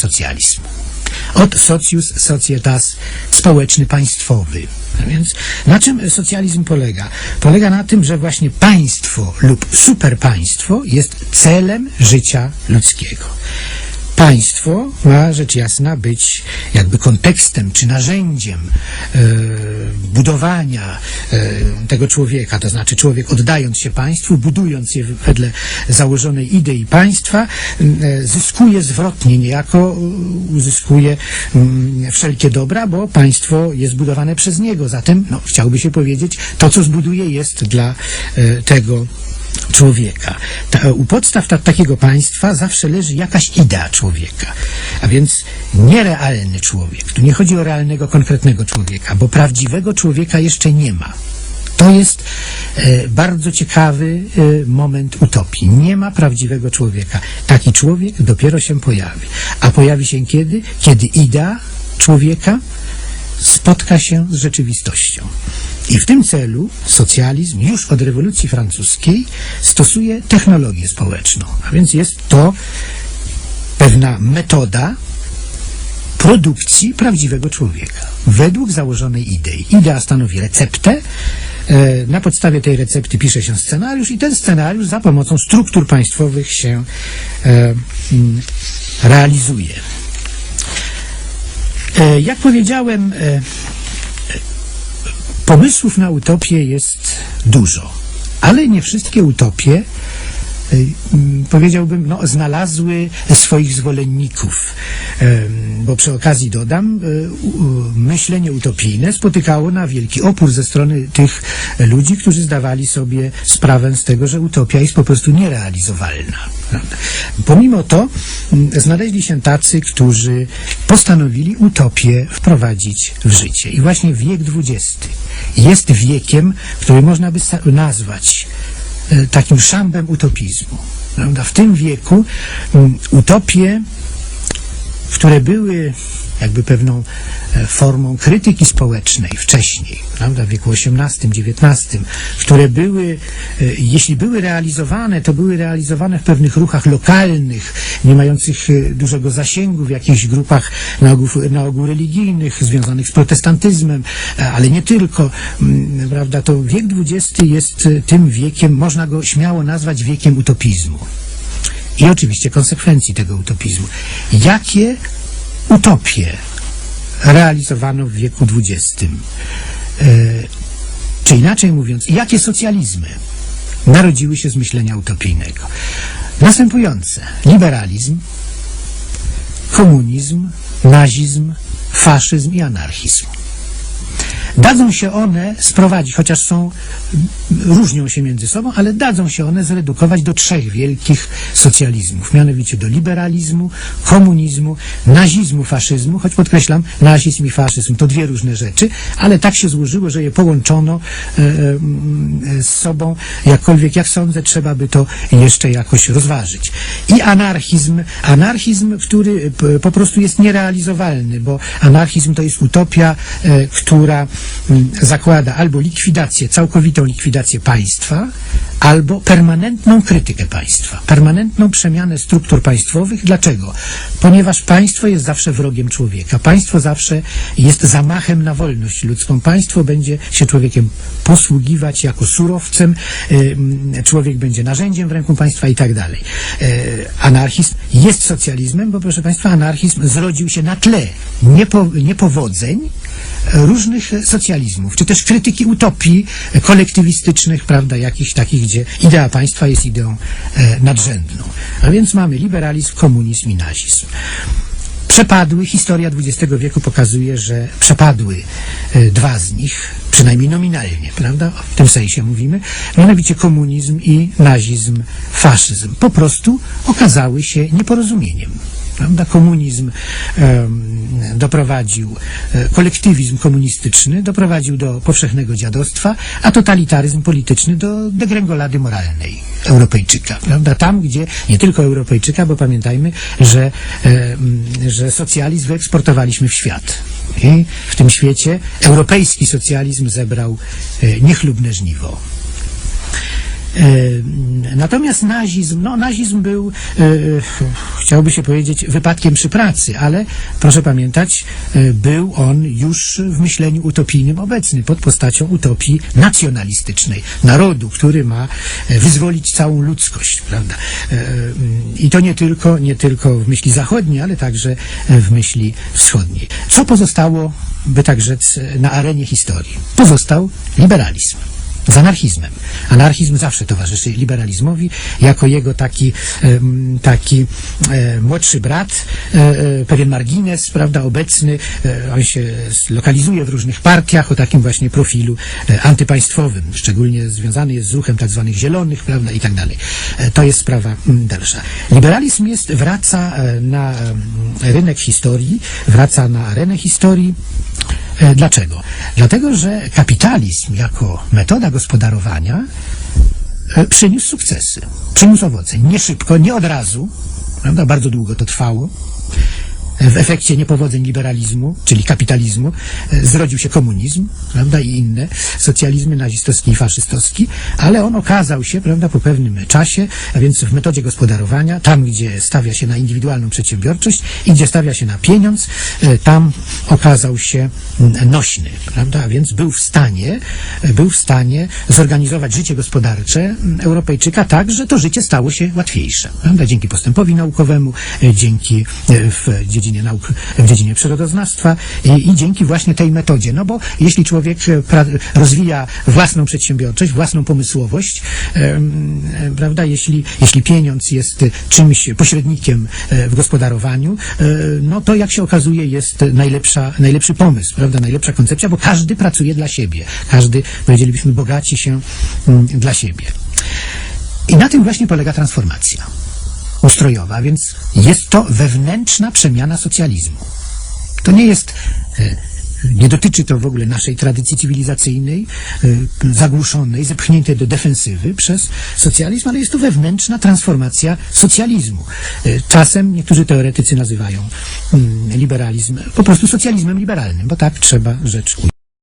socjalizm. Od socius societas społeczny państwowy. A więc na czym socjalizm polega? Polega na tym, że właśnie państwo lub superpaństwo jest celem życia ludzkiego. Państwo ma rzecz jasna być jakby kontekstem czy narzędziem e, budowania e, tego człowieka, to znaczy człowiek oddając się państwu, budując je wedle założonej idei państwa, e, zyskuje zwrotnie niejako, uzyskuje mm, wszelkie dobra, bo państwo jest budowane przez niego. Zatem, no, chciałby się powiedzieć, to co zbuduje jest dla e, tego człowieka. Ta, u podstaw ta, takiego państwa zawsze leży jakaś idea człowieka, a więc nierealny człowiek. Tu nie chodzi o realnego, konkretnego człowieka, bo prawdziwego człowieka jeszcze nie ma. To jest e, bardzo ciekawy e, moment utopii. Nie ma prawdziwego człowieka. Taki człowiek dopiero się pojawi. A pojawi się kiedy? Kiedy idea człowieka spotka się z rzeczywistością. I w tym celu socjalizm już od rewolucji francuskiej stosuje technologię społeczną. A więc jest to pewna metoda produkcji prawdziwego człowieka według założonej idei. Idea stanowi receptę. e, Na podstawie tej recepty pisze się scenariusz i ten scenariusz za pomocą struktur państwowych się e, mm, realizuje. E, Jak powiedziałem, e, pomysłów na utopię jest dużo, ale nie wszystkie utopie mm, powiedziałbym, no, znalazły swoich zwolenników. Bo przy okazji dodam, myślenie utopijne spotykało na wielki opór ze strony tych ludzi, którzy zdawali sobie sprawę z tego, że utopia jest po prostu nierealizowalna. Pomimo to mm, znaleźli się tacy, którzy postanowili utopię wprowadzić w życie. I właśnie wiek XX jest wiekiem, który można by nazwać e, takim szambem utopizmu. W tym wieku mm, utopie, które były jakby pewną e, formą krytyki społecznej wcześniej, prawda, w wieku XVIII, XIX, które były, e, jeśli były realizowane, to były realizowane w pewnych ruchach lokalnych, nie mających e, dużego zasięgu w jakichś grupach na ogół, na ogół religijnych, związanych z protestantyzmem, ale nie tylko, mm, prawda, to wiek XX jest tym wiekiem, można go śmiało nazwać wiekiem utopizmu. I oczywiście konsekwencji tego utopizmu. Jakie utopie realizowano w wieku XX? E, czy inaczej mówiąc, jakie socjalizmy narodziły się z myślenia utopijnego? Następujące. Liberalizm, komunizm, nazizm, faszyzm i anarchizm. Dadzą się one sprowadzić, chociaż są, różnią się między sobą, ale dadzą się one zredukować do trzech wielkich socjalizmów, mianowicie do liberalizmu, komunizmu, nazizmu, faszyzmu, choć podkreślam, nazizm i faszyzm to dwie różne rzeczy, ale tak się złożyło, że je połączono e, e, z sobą, jakkolwiek, jak sądzę, trzeba by to jeszcze jakoś rozważyć. I anarchizm, anarchizm, który po prostu jest nierealizowalny, bo anarchizm to jest utopia, e, która zakłada albo likwidację, całkowitą likwidację państwa, albo permanentną krytykę państwa, permanentną przemianę struktur państwowych. Dlaczego? Ponieważ państwo jest zawsze wrogiem człowieka. Państwo zawsze jest zamachem na wolność ludzką. Państwo będzie się człowiekiem posługiwać jako surowcem, człowiek będzie narzędziem w ręku państwa i tak dalej. E, Anarchizm jest socjalizmem, bo proszę państwa, anarchizm zrodził się na tle niepo, niepowodzeń, różnych socjalizmów, czy też krytyki utopii kolektywistycznych, prawda, jakichś takich, gdzie idea państwa jest ideą e, nadrzędną. A więc mamy liberalizm, komunizm i nazizm. Przepadły, historia XX wieku pokazuje, że przepadły e, dwa z nich, przynajmniej nominalnie, prawda? W tym sensie mówimy, mianowicie komunizm i nazizm, faszyzm. Po prostu okazały się nieporozumieniem. Prawda? Komunizm doprowadził, e, kolektywizm komunistyczny doprowadził do powszechnego dziadostwa, a totalitaryzm polityczny do degrengolady moralnej Europejczyka. Prawda? Tam, gdzie nie tylko Europejczyka, bo pamiętajmy, że, że socjalizm wyeksportowaliśmy w świat. I w tym świecie europejski socjalizm zebrał e, niechlubne żniwo. Natomiast nazizm, no nazizm był, e, chciałoby się powiedzieć, wypadkiem przy pracy, ale proszę pamiętać, e, był on już w myśleniu utopijnym obecny pod postacią utopii nacjonalistycznej, narodu, który ma e, wyzwolić całą ludzkość, prawda? Mm, I to nie tylko, nie tylko w myśli zachodniej, ale także w myśli wschodniej. Co pozostało, by tak rzec, na arenie historii? Pozostał liberalizm z anarchizmem. Anarchizm zawsze towarzyszy liberalizmowi jako jego taki, taki e, młodszy brat, e, e, pewien margines, prawda, obecny. On się lokalizuje w różnych partiach o takim właśnie profilu antypaństwowym, szczególnie związany jest z ruchem tak zwanych zielonych, prawda, i tak dalej. To jest sprawa mm, dalsza. Liberalizm jest, wraca na rynek historii, wraca na arenę historii, Dlaczego? Dlatego, że kapitalizm jako metoda gospodarowania e, przyniósł sukcesy, przyniósł owoce. Nie szybko, nie od razu, prawda? Bardzo długo to trwało. W efekcie niepowodzeń liberalizmu, czyli kapitalizmu, e, zrodził się komunizm, prawda, i inne socjalizmy nazistowski i faszystowski, ale on okazał się, prawda, po pewnym czasie, a więc w metodzie gospodarowania, tam gdzie stawia się na indywidualną przedsiębiorczość i gdzie stawia się na pieniądz, e, tam okazał się nośny, prawda, a więc był w stanie, e, był w stanie zorganizować życie gospodarcze Europejczyka tak, że to życie stało się łatwiejsze, prawda, dzięki postępowi naukowemu, dzięki w dziedzinie nauk, w dziedzinie przyrodoznawstwa i, i dzięki właśnie tej metodzie, no bo jeśli człowiek e, pra, rozwija własną przedsiębiorczość, własną pomysłowość, e, prawda, jeśli, jeśli pieniądz jest czymś pośrednikiem e, w gospodarowaniu, no to jak się okazuje jest najlepsza, najlepszy pomysł, prawda, najlepsza koncepcja, bo każdy pracuje dla siebie, każdy, powiedzielibyśmy, bogaci się mm, dla siebie. I na tym właśnie polega transformacja ustrojowa, więc jest to wewnętrzna przemiana socjalizmu. To nie jest, e, nie dotyczy to w ogóle naszej tradycji cywilizacyjnej, e, zagłuszonej, zepchniętej do defensywy przez socjalizm, ale jest to wewnętrzna transformacja socjalizmu. E, Czasem niektórzy teoretycy nazywają mm, liberalizm po prostu socjalizmem liberalnym, bo tak trzeba rzecz ująć.